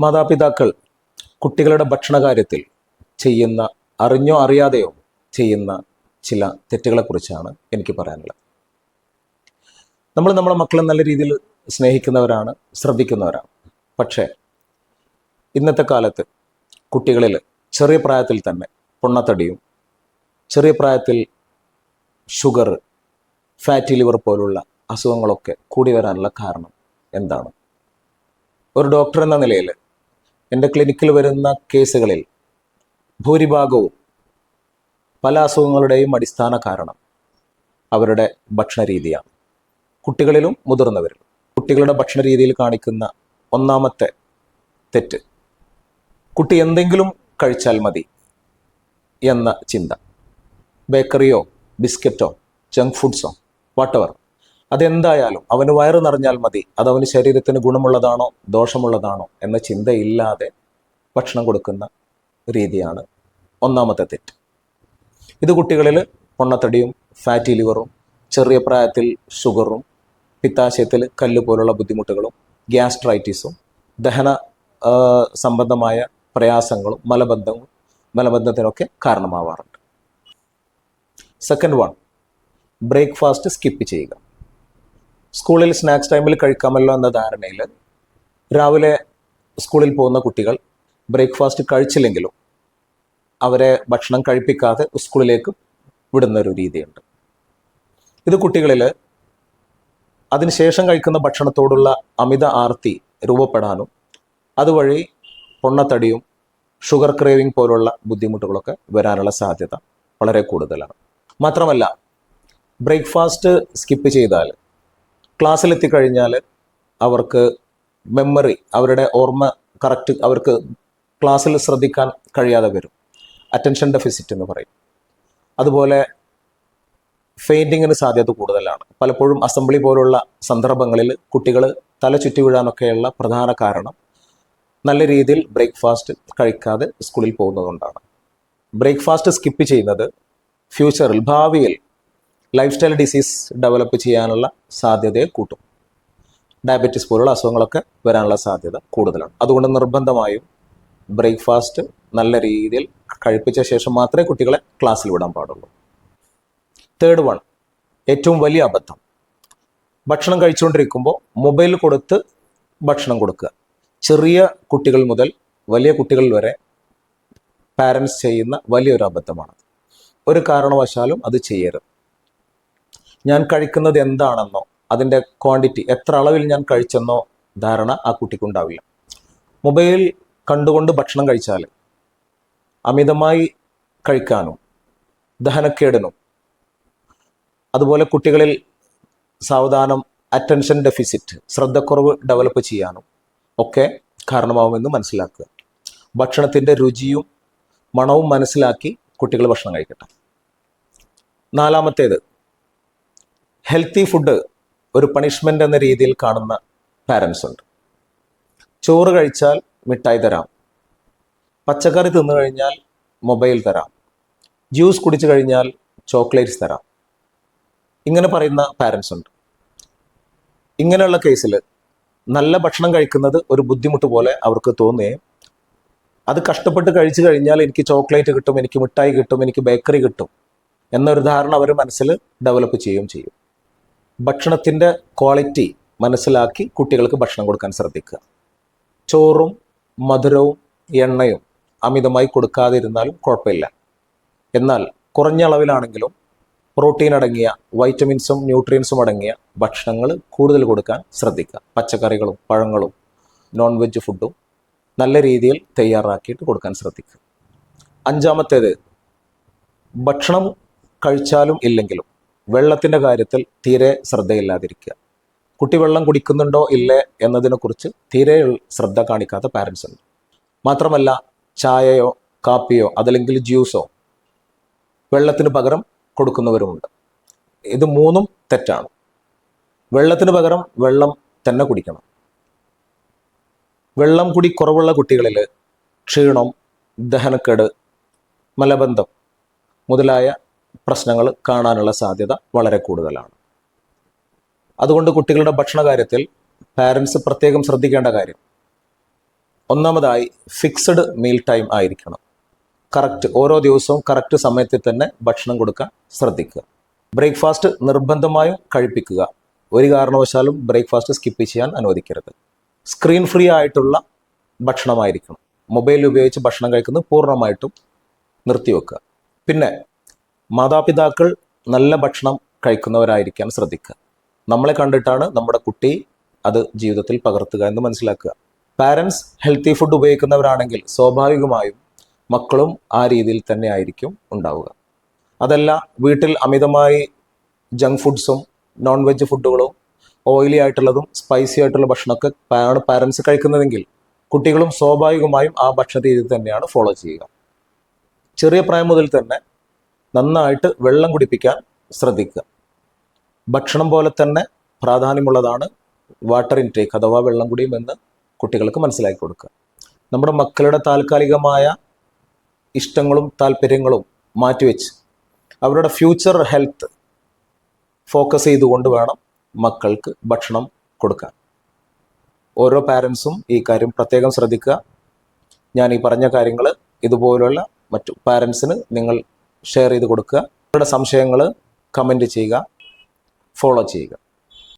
മാതാപിതാക്കൾ കുട്ടികളുടെ ഭക്ഷണ കാര്യത്തിൽ ചെയ്യുന്ന അറിഞ്ഞോ അറിയാതെയോ ചെയ്യുന്ന ചില തെറ്റുകളെക്കുറിച്ചാണ് എനിക്ക് പറയാനുള്ളത്. നമ്മൾ നമ്മളെ മക്കളെ നല്ല രീതിയിൽ സ്നേഹിക്കുന്നവരാണ് ശ്രദ്ധിക്കുന്നവരാണ്. പക്ഷേ ഇന്നത്തെ കാലത്ത് കുട്ടികളിൽ ചെറിയ പ്രായത്തിൽ തന്നെ പൊണ്ണത്തടിയും ചെറിയ പ്രായത്തിൽ ഷുഗർ ഫാറ്റി ലിവർ പോലുള്ള അസുഖങ്ങളൊക്കെ കൂടി വരാനുള്ള കാരണം എന്താണ്? ഒരു ഡോക്ടർ എന്ന നിലയിൽ എന്റെ ക്ലിനിക്കിൽ വരുന്ന കേസുകളിൽ ഭൂരിഭാഗവും പല അസുഖങ്ങളുടെയും അടിസ്ഥാന കാരണം അവരുടെ ഭക്ഷണ രീതിയാണ്. കുട്ടികളിലും മുതിർന്നവരിലും. കുട്ടികളുടെ ഭക്ഷണ രീതിയിൽ കാണിക്കുന്ന ഒന്നാമത്തെ തെറ്റ് കുട്ടി എന്തെങ്കിലും കഴിച്ചാൽ മതി എന്ന ചിന്ത. ബേക്കറിയോ ബിസ്ക്കറ്റോ ജങ്ക് ഫുഡ്സോ വാട്ടവർ അതെന്തായാലും അവന് വയറ് നിറഞ്ഞാൽ മതി. അത് അവന് ശരീരത്തിന് ഗുണമുള്ളതാണോ ദോഷമുള്ളതാണോ എന്ന ചിന്തയില്ലാതെ ഭക്ഷണം കൊടുക്കുന്ന രീതിയാണ് ഒന്നാമത്തെ തെറ്റ്. ഇത് കുട്ടികളിൽ പൊണ്ണത്തടിയും ഫാറ്റി ലിവറും ചെറിയ പ്രായത്തിൽ ഷുഗറും പിത്താശയത്തിൽ കല്ല് പോലുള്ള ബുദ്ധിമുട്ടുകളും ഗ്യാസ്ട്രൈറ്റിസും ദഹന സംബന്ധമായ പ്രയാസങ്ങളും മലബന്ധവും മലബന്ധത്തിനൊക്കെ കാരണമാവാറുണ്ട്. സെക്കൻഡ് വൺ ബ്രേക്ക്ഫാസ്റ്റ് സ്കിപ്പ് ചെയ്യുക. സ്കൂളിൽ സ്നാക്സ് ടൈമിൽ കഴിക്കാമല്ലോ എന്ന ധാരണയിൽ രാവിലെ സ്കൂളിൽ പോകുന്ന കുട്ടികൾ ബ്രേക്ക്ഫാസ്റ്റ് കഴിച്ചില്ലെങ്കിലും അവരെ ഭക്ഷണം കഴിപ്പിക്കാതെ സ്കൂളിലേക്ക് വിടുന്ന ഒരു രീതിയുണ്ട്. ഇത് കുട്ടികളിൽ അതിനുശേഷം കഴിക്കുന്ന ഭക്ഷണത്തോടുള്ള അമിത ആർത്തി രൂപപ്പെടാനും അതുവഴി പൊണ്ണത്തടിയും ഷുഗർ ക്രേവിംഗ് പോലുള്ള ബുദ്ധിമുട്ടുകളൊക്കെ വരാനുള്ള സാധ്യത വളരെ കൂടുതലാണ്. മാത്രമല്ല ബ്രേക്ക്ഫാസ്റ്റ് സ്കിപ്പ് ചെയ്താൽ ക്ലാസ്സിലെത്തിക്കഴിഞ്ഞാൽ അവർക്ക് മെമ്മറി അവരുടെ ഓർമ്മ കറക്റ്റ് അവർക്ക് ക്ലാസ്സിൽ ശ്രദ്ധിക്കാൻ കഴിയാതെ വരും. അറ്റൻഷൻ ഡെഫിസിറ്റ് എന്ന് പറയും. അതുപോലെ ഫെയിന്റിങ്ങിന് സാധ്യത കൂടുതലാണ്. പലപ്പോഴും അസംബ്ലി പോലുള്ള സന്ദർഭങ്ങളിൽ കുട്ടികൾ തല ചുറ്റി വീഴാനൊക്കെയുള്ള പ്രധാന കാരണം നല്ല രീതിയിൽ ബ്രേക്ക്ഫാസ്റ്റ് കഴിക്കാതെ സ്കൂളിൽ പോകുന്നതുകൊണ്ടാണ്. ബ്രേക്ക്ഫാസ്റ്റ് സ്കിപ്പ് ചെയ്യുന്നത് ഫ്യൂച്ചറിൽ ഭാവിയിൽ ലൈഫ് സ്റ്റൈൽ ഡിസീസ് ഡെവലപ്പ് ചെയ്യാനുള്ള സാധ്യതയെ കൂട്ടും. ഡയബറ്റീസ് പോലുള്ള അസുഖങ്ങളൊക്കെ വരാനുള്ള സാധ്യത കൂടുതലാണ്. അതുകൊണ്ട് നിർബന്ധമായും ബ്രേക്ക്ഫാസ്റ്റ് നല്ല രീതിയിൽ കഴിപ്പിച്ച ശേഷം മാത്രമേ കുട്ടികളെ ക്ലാസ്സിൽ വിടാൻ പാടുള്ളൂ. തേർഡ് വൺ ഏറ്റവും വലിയ അബദ്ധം. ഭക്ഷണം കഴിച്ചുകൊണ്ടിരിക്കുമ്പോൾ മൊബൈൽ കൊടുത്ത് ഭക്ഷണം കൊടുക്കുക. ചെറിയ കുട്ടികൾ മുതൽ വലിയ കുട്ടികൾ വരെ പാരൻസ് ചെയ്യുന്ന വലിയൊരു അബദ്ധമാണ്. ഒരു കാരണവശാലും അത് ചെയ്യരുത്. ഞാൻ കഴിക്കുന്നത് എന്താണെന്നോ അതിന്റെ ക്വാണ്ടിറ്റി എത്ര അളവിൽ ഞാൻ കഴിച്ചെന്നോ ധാരണ ആ കുട്ടിക്കുണ്ടാവില്ല മൊബൈൽ കണ്ടുകൊണ്ട് ഭക്ഷണം കഴിച്ചാൽ അമിതമായി കഴിക്കാനും ദഹനക്കേടിനും അതുപോലെ കുട്ടികളിൽ സാവധാനം അറ്റൻഷൻ ഡെഫിസിറ്റ് ശ്രദ്ധക്കുറവ് ഡെവലപ്പ് ചെയ്യാനും ഒക്കെ കാരണമാവുമെന്ന് മനസ്സിലാക്കുക. ഭക്ഷണത്തിന്റെ രുചിയും മണവും മനസ്സിലാക്കി കുട്ടികൾ ഭക്ഷണം കഴിക്കട്ടെ. നാലാമത്തേത് ഹെൽത്തി ഫുഡ് ഒരു പണിഷ്മെന്റ് എന്ന രീതിയിൽ കാണുന്ന പാരൻസ് ഉണ്ട്. ചോറ് കഴിച്ചാൽ മിഠായി തരാം. പച്ചക്കറി തിന്നു കഴിഞ്ഞാൽ മൊബൈൽ തരാം. ജ്യൂസ് കുടിച്ചു കഴിഞ്ഞാൽ ചോക്ലേറ്റ്സ് തരാം. ഇങ്ങനെ പറയുന്ന പാരൻസ് ഉണ്ട്. ഇങ്ങനെയുള്ള കേസിൽ നല്ല ഭക്ഷണം കഴിക്കുന്നത് ഒരു ബുദ്ധിമുട്ട് പോലെ അവർക്ക് തോന്നുകയും അത് കഷ്ടപ്പെട്ട് കഴിച്ചു കഴിഞ്ഞാൽ എനിക്ക് ചോക്ലേറ്റ് കിട്ടും എനിക്ക് മിഠായി കിട്ടും എനിക്ക് ബേക്കറി കിട്ടും എന്നൊരു ധാരണ അവർ മനസ്സിൽ ഡെവലപ്പ് ചെയ്യുകയും ചെയ്യും. ഭക്ഷണത്തിന്റെ ക്വാളിറ്റി മനസ്സിലാക്കി കുട്ടികൾക്ക് ഭക്ഷണം കൊടുക്കാൻ ശ്രദ്ധിക്കുക. ചോറും മധുരവും എണ്ണയും അമിതമായി കൊടുക്കാതിരുന്നാലും കുഴപ്പമില്ല. എന്നാൽ കുറഞ്ഞ അളവിലാണെങ്കിലും പ്രോട്ടീൻ അടങ്ങിയ വൈറ്റമിൻസും ന്യൂട്രിയൻസും അടങ്ങിയ ഭക്ഷണങ്ങൾ കൂടുതൽ കൊടുക്കാൻ ശ്രദ്ധിക്കുക. പച്ചക്കറികളും പഴങ്ങളും നോൺ വെജ് ഫുഡും നല്ല രീതിയിൽ തയ്യാറാക്കിയിട്ട് കൊടുക്കാൻ ശ്രദ്ധിക്കുക. അഞ്ചാമത്തേത് ഭക്ഷണം കഴിച്ചാലും ഇല്ലെങ്കിലും വെള്ളത്തിന്റെ കാര്യത്തിൽ തീരെ ശ്രദ്ധയില്ലാതിരിക്കുക. കുട്ടി വെള്ളം കുടിക്കുന്നുണ്ടോ ഇല്ലേ എന്നതിനെക്കുറിച്ച് തീരെ ശ്രദ്ധ കാണിക്കാത്ത പാരൻസ് ഉണ്ട്. മാത്രമല്ല ചായയോ കാപ്പിയോ അതല്ലെങ്കിൽ ജ്യൂസോ വെള്ളത്തിന് പകരം കൊടുക്കുന്നവരുമുണ്ട്. ഇത് മൂന്നും തെറ്റാണ്. വെള്ളത്തിന് പകരം വെള്ളം തന്നെ കുടിക്കണം. വെള്ളം കുടി കുറവുള്ള കുട്ടികളിൽ ക്ഷീണം ദഹനക്കേട് മലബന്ധം മുതലായ പ്രശ്നങ്ങൾ കാണാനുള്ള സാധ്യത വളരെ കൂടുതലാണ്. അതുകൊണ്ട് കുട്ടികളുടെ ഭക്ഷണ കാര്യത്തിൽ പാരൻസ് പ്രത്യേകം ശ്രദ്ധിക്കേണ്ട കാര്യം ഒന്നാമതായി ഫിക്സഡ് മീൽ ടൈം ആയിരിക്കണം. കറക്റ്റ് ഓരോ ദിവസവും കറക്റ്റ് സമയത്തിൽ തന്നെ ഭക്ഷണം കൊടുക്കാൻ ശ്രദ്ധിക്കുക. ബ്രേക്ക്ഫാസ്റ്റ് നിർബന്ധമായും കഴിപ്പിക്കുക. ഒരു കാരണവശാലും ബ്രേക്ക്ഫാസ്റ്റ് സ്കിപ്പ് ചെയ്യാൻ അനുവദിക്കരുത്. സ്ക്രീൻ ഫ്രീ ആയിട്ടുള്ള ഭക്ഷണമായിരിക്കണം. മൊബൈൽ ഉപയോഗിച്ച് ഭക്ഷണം കഴിക്കുന്നത് പൂർണമായിട്ടും നിർത്തിവെക്കുക. പിന്നെ മാതാപിതാക്കൾ നല്ല ഭക്ഷണം കഴിക്കുന്നവരായിരിക്കാൻ ശ്രദ്ധിക്കുക. നമ്മളെ കണ്ടിട്ടാണ് നമ്മുടെ കുട്ടി അത് ജീവിതത്തിൽ പകർത്തുക എന്ന് മനസ്സിലാക്കുക. പാരൻസ് ഹെൽത്തി ഫുഡ് ഉപയോഗിക്കുന്നവരാണെങ്കിൽ സ്വാഭാവികമായും മക്കളും ആ രീതിയിൽ തന്നെ ആയിരിക്കും ഉണ്ടാവുക. അതല്ല വീട്ടിൽ അമിതമായി ജങ്ക് ഫുഡ്സും നോൺ വെജ് ഫുഡുകളും ഓയിലി ആയിട്ടുള്ളതും സ്പൈസി ആയിട്ടുള്ള ഭക്ഷണമൊക്കെ ആണ് പാരൻസ് കഴിക്കുന്നതെങ്കിൽ കുട്ടികളും സ്വാഭാവികമായും ആ ഭക്ഷണ രീതി തന്നെയാണ് ഫോളോ ചെയ്യുക. ചെറിയ പ്രായം മുതൽ തന്നെ നന്നായിട്ട് വെള്ളം കുടിപ്പിക്കാൻ ശ്രദ്ധിക്കുക. ഭക്ഷണം പോലെ തന്നെ പ്രാധാന്യമുള്ളതാണ് വാട്ടർ ഇൻടേക്ക് അഥവാ വെള്ളം കുടിയും എന്ന് കുട്ടികൾക്ക് മനസ്സിലാക്കി കൊടുക്കുക. നമ്മുടെ മക്കളുടെ താൽക്കാലികമായ ഇഷ്ടങ്ങളും താല്പര്യങ്ങളും മാറ്റിവെച്ച് അവരുടെ ഫ്യൂച്ചർ ഹെൽത്ത് ഫോക്കസ് ചെയ്തുകൊണ്ട് വേണം മക്കൾക്ക് ഭക്ഷണം കൊടുക്കാൻ. ഓരോ പാരൻസും ഈ കാര്യം പ്രത്യേകം ശ്രദ്ധിക്കുക. ഞാൻ ഈ പറഞ്ഞ കാര്യങ്ങൾ ഇതുപോലുള്ള മറ്റു പാരൻസിന് നിങ്ങൾ ഷെയർ ചെയ്ത് കൊടുക്കുക. നിങ്ങളുടെ സംശയങ്ങൾ കമന്റ് ചെയ്യുക. ഫോളോ ചെയ്യുക.